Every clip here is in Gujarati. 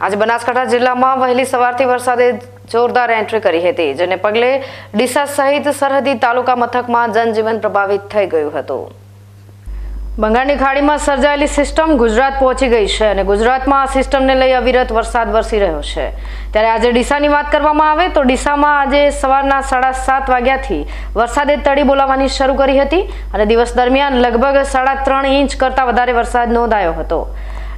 આજે બનાસકાંઠા જિલ્લામાં વહેલી સવારથી વરસાદે જોરદાર એન્ટ્રી કરી હતી, જેને પગલે ડીસા સહિત સરહદી તાલુકા મથકમાં જનજીવન પ્રભાવિત થઈ ગયું હતું. બંગાળની ખાડીમાં સર્જાયેલી સિસ્ટમ ગુજરાત પહોંચી ગઈ છે અને ગુજરાતમાં આ સિસ્ટમને લઈ અવિરત વરસાદ વરસી રહ્યો છે. ત્યારે આજે ડીસાની વાત કરવામાં આવે તો ડીસામાં આજે સવારના સાડા સાત વાગ્યાથી વરસાદે તડી બોલાવવાની શરૂ કરી હતી અને દિવસ દરમિયાન લગભગ સાડા ત્રણ ઇંચ કરતાં વધારે વરસાદ નોંધાયો હતો.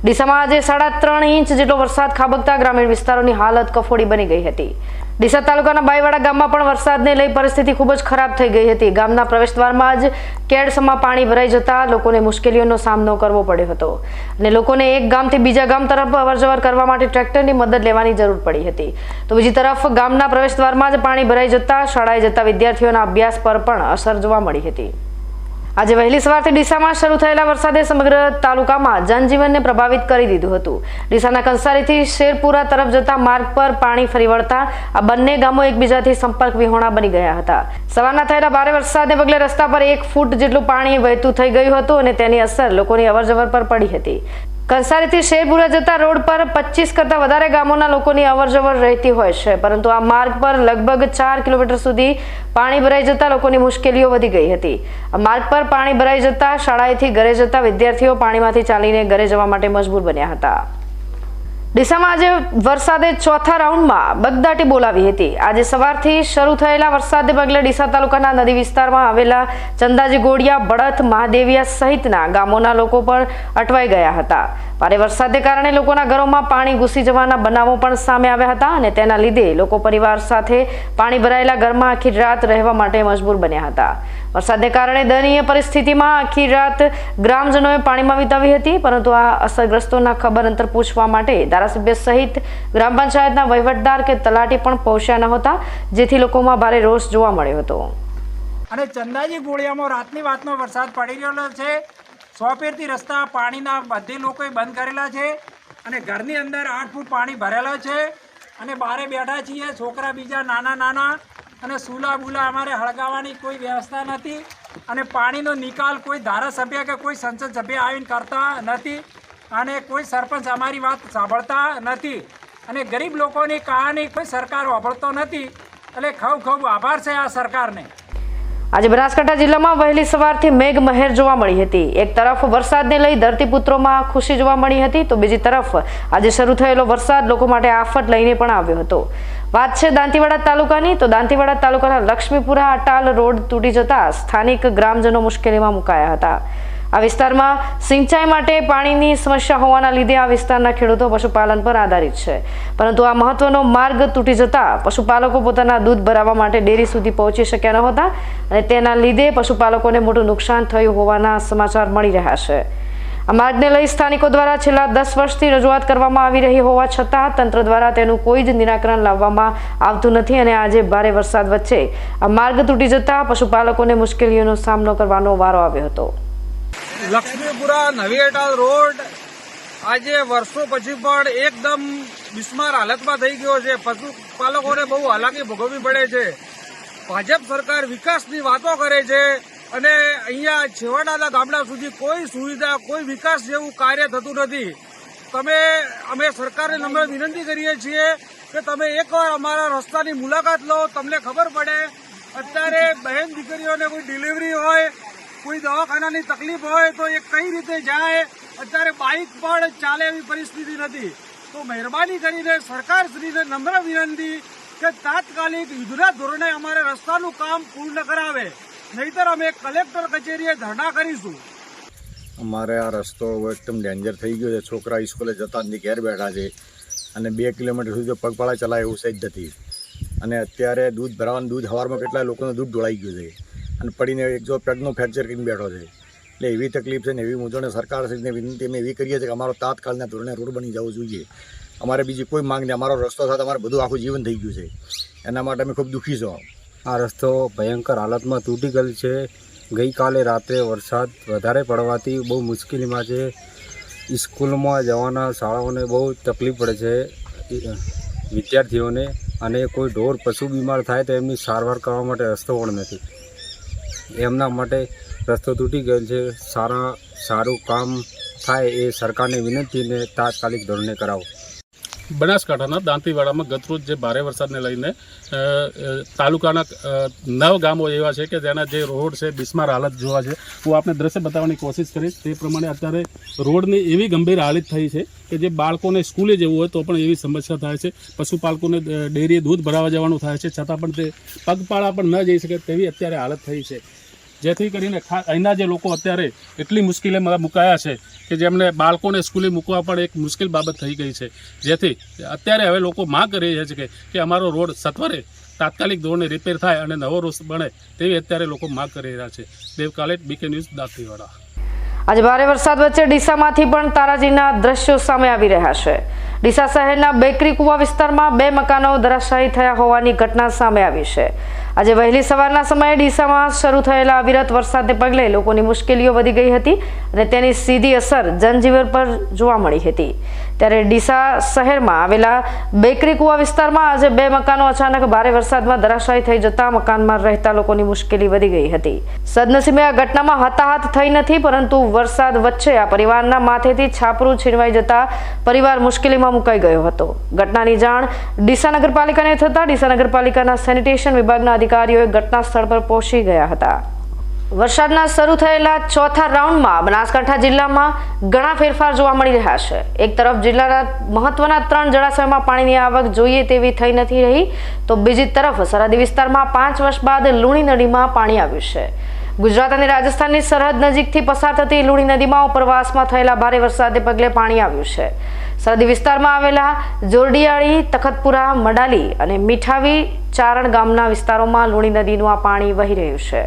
ડીસામાં આજે સાડા ત્રણ ઇંચ જેટલો વરસાદ ખાબકતા ગ્રામીણ વિસ્તારોની હાલત કફોડી બની ગઈ હતી. ડીસા તાલુકાના બાઈવાડા ગામમાં પણ વરસાદને લઈ પરિસ્થિતિ ખૂબ જ ખરાબ થઈ ગઈ હતી. ગામના પ્રવેશદ્વારમાં જ કેડસમાં પાણી ભરાઈ જતા લોકોને મુશ્કેલીઓનો સામનો કરવો પડ્યો હતો અને લોકોને એક ગામથી બીજા ગામ તરફ અવરજવર કરવા માટે ટ્રેક્ટરની મદદ લેવાની જરૂર પડી હતી. તો બીજી તરફ ગામના પ્રવેશદ્વારમાં જ પાણી ભરાઈ જતા શાળાએ જતા વિદ્યાર્થીઓના અભ્યાસ પર પણ અસર જોવા મળી હતી. આજે વહેલી સવારથી ડીસામાં શરૂ થયેલા વરસાદે સમગ્ર તાલુકામાં જનજીવનને પ્રભાવિત કરી દીધું હતું. ડીસાના કંસારીથી શેરપુરા તરફ જતા માર્ગ પર પાણી ફરી વળતા આ બંને ગામો એકબીજાથી સંપર્ક વિહોણા બની ગયા હતા. સવારના થયેલા ભારે વરસાદને પગલે રસ્તા પર એક ફૂટ જેટલું પાણી વહેતું થઈ ગયું હતું અને તેની અસર લોકોની અવરજવર પર પડી હતી. કંસારીથી શેરપુરા જતા રોડ પર પચીસ કરતાં વધારે ગામોના લોકોની અવરજવર રહેતી હોય છે. પરંતુ આ માર્ગ પર લગભગ ચાર કિલોમીટર સુધી પાણી ભરાઈ જતા લોકોની મુશ્કેલીઓ વધી ગઈ હતી. આ માર્ગ પર પાણી ભરાઈ જતા શાળાએથી ઘરે જતા વિદ્યાર્થીઓ પાણીમાંથી ચાલીને ઘરે જવા માટે મજબૂર બન્યા હતા. ડીસામાં આજે વરસાદે ચોથા રાઉન્ડમાં બગદાટી બોલાવી હતી. આજે સવારથી શરૂ થયેલા વરસાદને પગલે ડીસા તાલુકાના નદી વિસ્તારમાં આવેલા ચંદાજી ગોડિયા બળથ મહાદેવિયા સહિતના ગામોના લોકો પણ અટવાઈ ગયા હતા. ભારે વરસાદને કારણે લોકોના ઘરોમાં પાણી ઘૂસી જવાના બનાવો પણ સામે આવ્યા હતા અને તેના લીધે લોકો પરિવાર સાથે પાણી ભરાયેલા ઘરમાં આખી રાત રહેવા માટે મજબૂર બન્યા હતા. વરસાદને કારણે દયનીય પરિસ્થિતિમાં આખી રાત ગ્રામજનોએ પાણીમાં વિતાવી હતી, પરંતુ આ અસરગ્રસ્તોના ખબર અંતર પૂછવા માટે ધારાસભ્ય સહિત ગ્રામ પંચાયતના વહીવટદાર કે તલાટી પણ પહોંચ્યા નહોતા જેથી લોકોમાં ભારે રોષ જોવા મળ્યો હતો. અને ચંદાજી ગોળિયામાં રાતની વાતનો વરસાદ પડી રહ્યો છે. સોપેરથી રસ્તા પાણીના બધે લોકોએ બંધ કરેલા છે અને ઘરની અંદર આઠ ફૂટ પાણી ભરેલા છે અને બારે બેઠા છીએ, છોકરા બીજા, નાના નાના અને સુલા બુલા અમારે હળગાવવાની કોઈ વ્યવસ્થા નથી અને પાણીનો નિકાલ કોઈ ધારાસભ્ય કે કોઈ સંસદ સભ્ય આવીને કરતા નથી અને કોઈ સરપંચ અમારી વાત સાંભળતા નથી અને ગરીબ લોકોની કહાની કોઈ સરકાર વાપરતો નથી. એટલે ખૂબ ખૂબ આભાર છે આ સરકારને. આજે બનાસકાંઠા જિલ્લામાં વહેલી સવારથી મેઘ મહેર જોવા મળી હતી. એક તરફ વરસાદને લઈ ધરતીપુત્રોમાં ખુશી જોવા મળી હતી, તો બીજી તરફ આજે શરૂ થયેલો વરસાદ લોકો માટે આફત લઈને પણ આવ્યો હતો. વાત છે દાંતીવાડા તાલુકાની, તો દાંતીવાડા તાલુકાના લક્ષ્મીપુરા અટાલ રોડ તૂટી જતા સ્થાનિક ગ્રામજનો મુશ્કેલીમાં મુકાયા હતા. આ વિસ્તારમાં સિંચાઈ માટે પાણીની સમસ્યા હોવાના લીધે આ વિસ્તારના ખેડૂતો પશુપાલન પર આધારિત છે. પરંતુ આ મહત્વનો માર્ગ તૂટી જતા પશુપાલકો પોતાના દૂધ ભરાવવા માટે ડેરી સુધી પહોંચી શક્યા નહોતા અને તેના લીધે પશુપાલકોને મોટું નુકસાન થયું હોવાના સમાચાર મળી રહ્યા છે. આ માર્ગને લઈ સ્થાનિકો દ્વારા છેલ્લા દસ વર્ષથી રજૂઆત કરવામાં આવી રહી હોવા છતાં તંત્ર દ્વારા તેનું કોઈ જ નિરાકરણ લાવવામાં આવતું નથી અને આજે ભારે વરસાદ વચ્ચે આ માર્ગ તૂટી જતા પશુપાલકોને મુશ્કેલીઓનો સામનો કરવાનો વારો આવ્યો હતો. લક્ષ્મીપુરા નવી અટાલ રોડ. આજે વર્ષો પછી પણ એકદમ બિસ્માર હાલતમાં થઈ ગયો છે. પશુપાલકોને બહુ હાલાકી ભોગવવી પડે છે. ભાજપ સરકાર વિકાસની વાતો કરે છે અને અહીંયા છેવાડાના ગામડા સુધી કોઈ સુવિધા, કોઈ વિકાસ જેવું કાર્ય થતું નથી. તમે, અમે સરકારને નમ્ર વિનંતી કરીએ છીએ કે તમે એકવાર અમારા રસ્તાની મુલાકાત લો. તમને ખબર પડે, અત્યારે બહેન દીકરીઓને કોઈ ડિલિવરી હોય કોઈ દવાખાનાની તકલીફ હોય તો એ કઈ રીતે જાય? અત્યારે બાઇક પણ ચાલે એવી પરિસ્થિતિ નથી. તો મહેરબાની કરીને સરકારશ્રીને નમ્ર વિનંતી કે તાત્કાલિક યુદ્ધના ધોરણે અમારે રસ્તાનું કામ પૂર્ણ કરાવે. નહીતર અમે કલેક્ટર કચેરીએ ધરણા કરીશું. અમારે આ રસ્તો એકદમ ડેન્જર થઈ ગયો છે. છોકરા સ્કૂલે જતા નથી ઘેર બેઠા છે. અને બે કિલોમીટર સુધી પગપાળા ચલાય એવું સહિત નથી. અને અત્યારે દૂધ ભરાવાનું દૂધ સવારમાં કેટલા લોકોનું દૂધ ઢોળાઈ ગયું છે. અને પડીને એક જો પગનું ફ્રેક્ચર કરીને બેઠો છે. એટલે એવી તકલીફ છે ને એવી મૂંઝવણ સરકારશ્રીને વિનંતી અમે એવી કરીએ છીએ કે અમારો તાત્કાલના ધોરણે રોડ બની જવો જોઈએ. અમારે બીજી કોઈ માંગ નહીં. અમારો રસ્તો સાથે અમારે બધું આખું જીવન થઈ ગયું છે. એના માટે અમે ખૂબ દુઃખી છો. આ રસ્તો ભયંકર હાલતમાં તૂટી ગયેલ છે. ગઈકાલે રાત્રે વરસાદ વધારે પડવાથી બહુ મુશ્કેલીમાં છે. સ્કૂલમાં જવાના શાળાઓને બહુ તકલીફ પડે છે. વિદ્યાર્થીઓને અને કોઈ ઢોર, પશુ બીમાર થાય તો એમની સારવાર કરવા માટે રસ્તો પણ નથી. એમના માટે રસ્તો તૂટી ગયેલ છે. સારા, સારું કામ થાય એ સરકારને વિનંતીને તાત્કાલિક ધોરણે કરાવો. બનાસકાંઠાના દાંતીવાડામાં ગતરોજ જે ભારે વરસાદને લઈને તાલુકાના નવ ગામો એવા છે કે જેના જે રોડ છે, બિસ્માર હાલત જોવા છે. હું આપણે દ્રશ્ય બતાવવાની કોશિશ કરીશ. તે પ્રમાણે અત્યારે રોડની એવી ગંભીર હાલત થઈ છે કે જે બાળકોને સ્કૂલે જવું હોય તો પણ એવી સમસ્યા થાય છે. પશુપાલકોને ડેરીએ દૂધ ભરાવા જવાનું થાય છે. છતાં પણ તે પગપાળા પણ ન જઈ શકે તેવી અત્યારે હાલત થઈ છે. જેથી કરીને અહીંના જે લોકો અત્યારે એટલી મુશ્કેલીમાં મુકાયા છે કે જેમને બાળકોને સ્કૂલે મૂકવા પણ એક મુશ્કેલ બાબત થઈ ગઈ છે. જેથી અત્યારે હવે લોકો માંગ કરી રહ્યા છે કે અમારો રોડ સત્વરે તાત્કાલિક ધોરણે રિપેર થાય અને નવો રોડ બને તેવી અત્યારે લોકો માંગ કરી રહ્યા છે. Dev Kalet BK news Dantiwada. આજે ભારે વરસાદ વચ્ચે ડીસામાંથી પણ તારાજીના દ્રશ્યો સામે આવી રહ્યા છે. ડીસા શહેરના બેકરી કુવા વિસ્તારમાં બે મકાનો ધરાશાયી થયા હોવાની ઘટના સામે આવી છે. આજે વહેલી સવારના સમયે ડીસામાં શરૂ થયેલા અવિરત વરસાદને પગલે લોકોની મુશ્કેલીઓ વધી ગઈ હતી અને તેની સીધી અસર જનજીવન પર જોવા મળી હતી. ત્યારે ડીસા શહેરમાં આવેલા બેકરી કુવા વિસ્તારમાં આજે બે મકાનો અચાનક ભારે વરસાદમાં ધરાશાયી થઈ જતા મકાનમાં રહેતા લોકોની મુશ્કેલી વધી ગઈ હતી. સદનસીબે આ ઘટનામાં હતાહત થઈ નથી, પરંતુ વરસાદ વચ્ચે આ પરિવારના માથેથી છાપરું છીનવાઈ જતા પરિવાર મુશ્કેલીમાં મુકાઈ ગયો હતો. ઘટનાની જાણ ડીસા નગરપાલિકાને થતા ડીસા નગરપાલિકાના સેનિટેશન વિભાગના અધિકારીઓએ ઘટના સ્થળ પર પહોંચી ગયા હતા. વરસાદના શરૂ થયેલા ચોથા રાઉન્ડમાં બનાસકાંઠા જિલ્લામાં ઘણા ફેરફાર જોવા મળી રહ્યા છે. એક તરફ જિલ્લાના મહત્વના ત્રણ જળાશયમાં પાણીની આવક જોઈએ તેવી થઈ નથી રહી, તો બીજી તરફ સરહદી વિસ્તારમાં પાંચ વર્ષ બાદ લુણી નદીમાં પાણી આવ્યું છે. ગુજરાત અને રાજસ્થાનની સરહદ નજીકથી પસાર થતી લુણી નદીમાં ઉપરવાસમાં થયેલા ભારે વરસાદને પગલે પાણી આવ્યું છે. સરહદી વિસ્તારમાં આવેલા જોરડિયાળી, તખતપુરા, મડાલી અને મીઠાવી ચારણ ગામના વિસ્તારોમાં લુણી નદીનું આ પાણી વહી રહ્યું છે.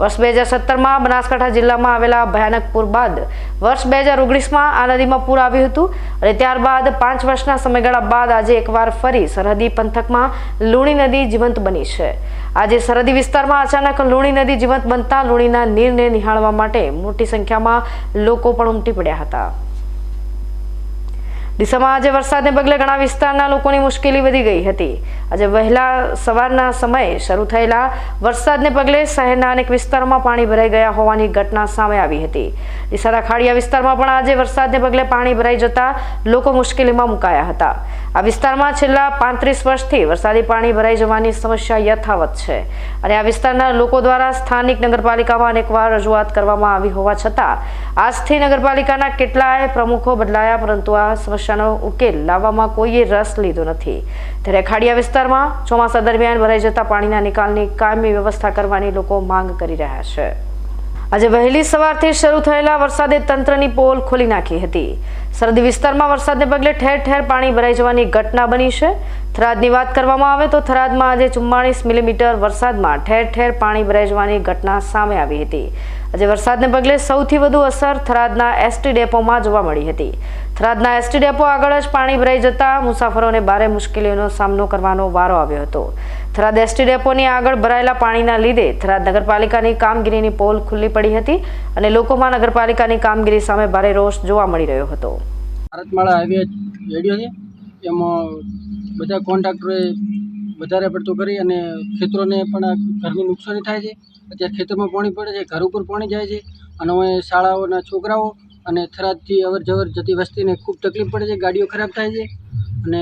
વર્ષ બે હજાર સત્તરમાં બનાસકાંઠા જિલ્લામાં આવેલા ભયાનક પૂર બાદ વર્ષ બે હજાર ઓગણીસમાં આ નદીમાં પૂર આવ્યું હતું અને ત્યારબાદ પાંચ વર્ષના સમયગાળા બાદ આજે એકવાર ફરી સરહદી પંથકમાં લુણી નદી જીવંત બની છે. આજે સરહદી વિસ્તારમાં અચાનક લુણી નદી જીવંત બનતા લુણીના નીરને નિહાળવા માટે મોટી સંખ્યામાં લોકો પણ ઉમટી પડ્યા હતા. ડીસામાં આજે વરસાદને પગલે ઘણા વિસ્તારના લોકોની મુશ્કેલી વધી ગઈ હતી. આજે વહેલા સવારના સમયે શરૂ થયેલા વરસાદને પગલે શહેરના અનેક વિસ્તારોમાં પાણી ભરાઈ ગયા હોવાની ઘટના સામે આવી હતી. ડીસાના ખાડિયા વિસ્તારમાં પણ આજે વરસાદને પગલે પાણી ભરાઈ જતા લોકો મુશ્કેલીમાં મુકાયા હતા. આ વિસ્તારમાં છેલ્લા પાંત્રીસ વર્ષથી વરસાદી પાણી ભરાઈ જવાની સમસ્યા યથાવત છે અને આ વિસ્તારના લોકો દ્વારા સ્થાનિક નગરપાલિકામાં અનેકવાર રજૂઆત કરવામાં આવી હોવા છતાં આજથી નગરપાલિકાના કેટલાય પ્રમુખો બદલાયા, પરંતુ આ સમસ્યાનો ઉકેલ લાવવામાં કોઈએ રસ લીધો નથી. ત્યારે ખાડિયા વિસ્તારમાં ચોમાસા દરમિયાન ભરાઈ જતા પાણીના નિકાલની કાયમી વ્યવસ્થા કરવાની લોકો માંગ કરી રહ્યા છે. આજે વહેલી સવારથી શરૂ થયેલા વરસાદે તંત્રની પોલ ખોલી નાખી હતી. સરહદી વિસ્તારમાં વરસાદને પગલે ઠેર ઠેર પાણી ભરાઈ જવાની ઘટના બની છે. થરાદની વાત કરવામાં આવે તો થરાદમાં આજે ચુમ્માળીસ મિલીમીટર વરસાદમાં ઠેર ઠેર પાણી ભરાઈ જવાની ઘટના સામે આવી હતી. આજે વરસાદને પગલે સૌથી વધુ અસર થરાદના એસટી ડેપોમાં જોવા મળી હતી. થરાદના એસટી ડેપો આગળ જ પાણી ભરાઈ જતા મુસાફરોને ભારે મુશ્કેલીઓનો સામનો કરવાનો વારો આવ્યો હતો. થરાદ એસટી ડેપોની આગળ ભરાયેલા પાણીના લીધે થરાદ નગરપાલિકાની કામગીરીની પોલ ખુલ્લી પડી હતી અને લોકોમાં નગરપાલિકાની કામગીરી સામે ભારે રોષ જોવા મળી રહ્યો હતો. ભારતમાળા હાઈવે રેડિયો છે. એમાં બધા કોન્ટ્રાક્ટરોએ વધારે પડતું કરી અને ખેતરોને પણ ઘરની નુકસાની થાય છે. અત્યારે ખેતરમાં પાણી પડે છે, ઘર ઉપર પાણી જાય છે અને શાળાઓના છોકરાઓ અને થરાદથી અવર જવર જતી વસ્તીને ખૂબ તકલીફ પડે છે, ગાડીઓ ખરાબ થાય છે અને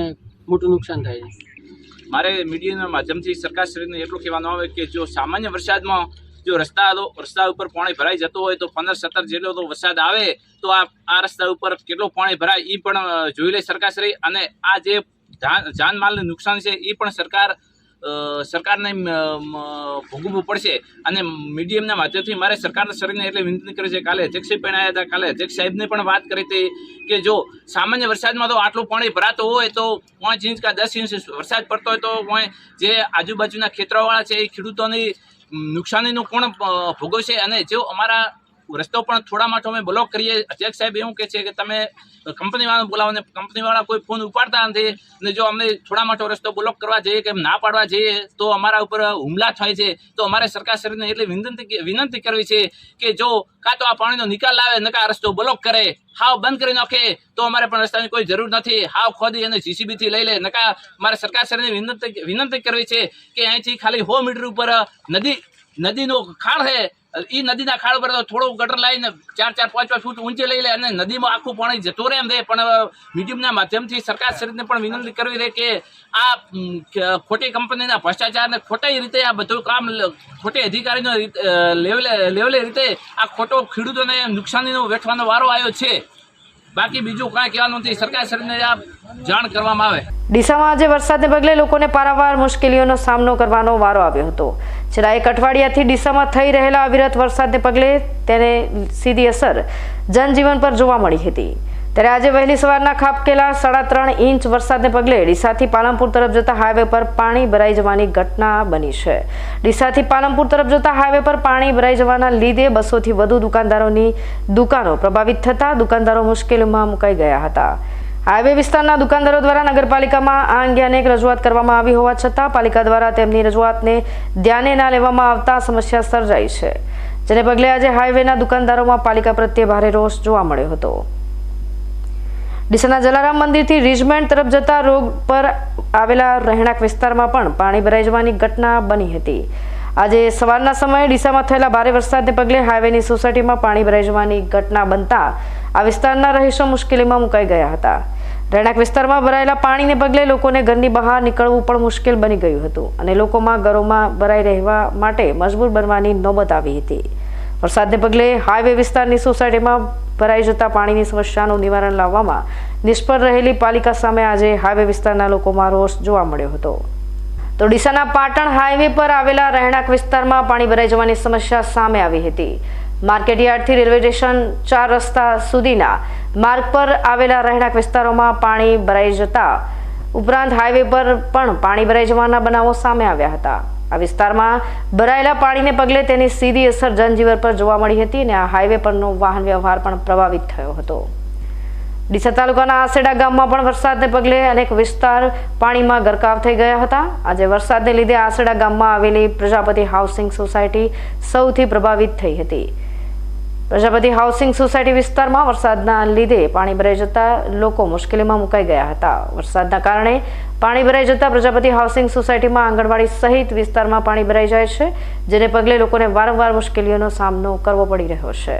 મોટું નુકસાન થાય છે. મારે મીડિયાના માધ્યમથી સરકારશ્રીને એટલું કહેવાનું આવે કે જો સામાન્ય વરસાદમાં જો રસ્તા રસ્તા ઉપર પાણી ભરાઈ જતો હોય તો પંદર, સત્તર જેટલો તો વરસાદ આવે તો આ આ રસ્તા ઉપર કેટલો પાણી ભરાય એ પણ જોઈ લે સરકારશ્રી અને આ જે જાનમાલનું નુકસાન છે એ પણ સરકાર સરકારને ભોગવવું પડશે. અને મીડિયમના માધ્યમથી મારે સરકારના શરીરને એટલે વિનંતી કરી છે. કાલે અધ્યક્ષ પણ આવ્યા હતા. કાલે અધ્યક્ષ સાહેબને પણ વાત કરી હતી કે જો સામાન્ય વરસાદમાં તો આટલું પાણી ભરાતું હોય તો પાંચ ઇંચ કે દસ ઇંચ વરસાદ પડતો હોય તો જે આજુબાજુના ખેતરોવાળા છે એ ખેડૂતોની નુકસાનીનું કોણ ભોગવશે? અને જો અમારા રસ્તો પણ થોડા માટે અમે બ્લોક કરીએ. અધ્યક્ષ સાહેબ એવું કહે છે કે તમે કંપનીવાળા બોલાવો ને કંપનીવાળા કોઈ ફોન ઉપાડતા નથી અને જો અમને થોડા માટે રસ્તો બ્લોક કરવા જઈએ કે ના પાડવા જઈએ, તો અમારા ઉપર હુમલા થાય છે. તો અમારે સરકારશ્રીને એટલી વિનંતી વિનંતી કરવી છે કે જો કાં તો આ પાણીનો નિકાલ લાવે નકા રસ્તો બ્લોક કરે, હાવ બંધ કરી નાખે, તો અમારે પણ રસ્તાની કોઈ જરૂર નથી. હાવ ખોદી અને જીસીબીથી લઈ લે. નકા મારે સરકારશ્રીને વિનંતી વિનંતી કરવી છે કે અહીંથી ખાલી સો મીટર ઉપર નદી, નદીનો ખાણ છે એ નદીના ખાડ પર થોડો ગટર લાવીને ચાર ચાર, પાંચ પાંચ ફૂટ ઊંચે લઈ લે અને નદીમાં આખું પાણી જતું રહે એમ રહે. પણ મીડિયમના માધ્યમથી સરકાર શ્રીને પણ વિનંતી કરવી રહે કે આ ખોટી કંપનીના ભ્રષ્ટાચારને ખોટી રીતે આ બધું કામ ખોટી અધિકારીનો લેવલે લેવલે રીતે આ ખોટો ખેડૂતોને નુકસાનીનો વેઠવાનો વારો આવ્યો છે. બાકી બીજું કાંઈ કહેવાનું નથી. સરકાર શ્રીને આ જાણ કરવામાં આવે. ડીસામાં આજે વરસાદને પગલે લોકોને પારાવાર મુશ્કેલીઓનો સામનો કરવાનો વારો આવ્યો હતો. છેલ્લા એક અઠવાડિયાથી ડીસામાં થઈ રહેલા અવિરત વરસાદને પગલે તેને સીધી અસર જનજીવન પર જોવા મળી હતી. ત્યારે આજે વહેલી સવારના ખાબકેલા સાડા ત્રણ ઇંચ વરસાદને પગલે ડીસાથી પાલનપુર તરફ જતા હાઈવે પર પાણી ભરાઈ જવાની ઘટના બની છે. ડીસાથી પાલનપુર તરફ જતા હાઈવે પર પાણી ભરાઈ જવાના લીધે બસોથી વધુ દુકાનદારોની દુકાનો પ્રભાવિત થતા દુકાનદારો મુશ્કેલીમાં મુકાઈ ગયા હતા. હાઈવે વિસ્તારના દુકાનદારો દ્વારા નગરપાલિકામાં આ અંગે અનેક રજૂઆત કરવામાં આવી હોવા છતાં પાલિકા દ્વારા તેમની રજૂઆતને ધ્યાને ના લેવામાં આવતા સમસ્યા સર્જાઈ છે. જેને પગલે આજે હાઈવેના દુકાનદારોમાં પાલિકા પ્રત્યે ભારે રોષ જોવા મળ્યો હતો. ડીસાના જલારામ મંદિરથી રિજમેન્ટ તરફ જતા રોગ પર આવેલા રહેણાંક વિસ્તારમાં પણ પાણી ભરાઈ જવાની ઘટના બની હતી. આજે સવારના સમયે ડીસામાં થયેલા ભારે વરસાદને પગલે હાઈવેની સોસાયટીમાં પાણી ભરાઈ જવાની ઘટના બનતા આ વિસ્તારના રહીશો મુશ્કેલીમાં મુકાઈ ગયા હતા. રહેણાંક વિસ્તારમાં ભરાયેલા પાણીને પગલે લોકોને ઘરની બહાર નીકળવું પણ મુશ્કેલ બની ગયું હતું અને લોકોમાં ઘરોમાં ભરાઈ રહેવા માટે મજબૂર બનવાની નોબત આવી હતી. વરસાદને પગલે હાઈવે વિસ્તારની સોસાયટીમાં ભરાઈ જતા પાણીની સમસ્યાનું નિવારણ લાવવામાં નિષ્ફળ રહેલી પાલિકા સામે આજે હાઈવે વિસ્તારના લોકોમાં રોષ જોવા મળ્યો હતો. તો ડીસાના પાટણ હાઈવે પર આવેલા રહેણાંક વિસ્તારમાં પાણી ભરાઈ જવાની સમસ્યા સામે આવી હતી. માર્કેટયાર્ડથી રેલવે સ્ટેશન ચાર રસ્તા સુધીના માર્ગ પર આવેલા રહેણાંક વિસ્તારોમાં પાણી ભરાઈ જતા ઉપરાંત હાઈવે પર પણ પાણી ભરાઈ જવાના બનાવો સામે આવ્યા હતા. આ વિસ્તારમાં ભરાયેલા પાણીને પગલે તેની સીધી અસર જનજીવન પર જોવા મળી હતી અને આ હાઈવે પરનો વાહન વ્યવહાર પણ પ્રભાવિત થયો હતો. ડીસા તાલુકાના આસેડા ગામમાં પણ વરસાદને પગલે અનેક વિસ્તાર પાણીમાં ગરકાવ થઈ ગયા હતા. આજે વરસાદને લીધે આસેડા ગામમાં આવેલી પ્રજાપતિ હાઉસિંગ સોસાયટી સૌથી પ્રભાવિત થઈ હતી. પ્રજાપતિ હાઉસિંગ સોસાયટી વિસ્તારમાં વરસાદના લીધે પાણી ભરાઈ જતા લોકો મુશ્કેલીમાં મુકાઈ ગયા હતા. વરસાદના કારણે પાણી ભરાઈ જતા પ્રજાપતિ હાઉસિંગ સોસાયટીમાં આંગણવાડી સહિત વિસ્તારમાં પાણી ભરાઈ જાય છે, જેને પગલે લોકોને વારંવાર મુશ્કેલીઓનો સામનો કરવો પડી રહ્યો છે.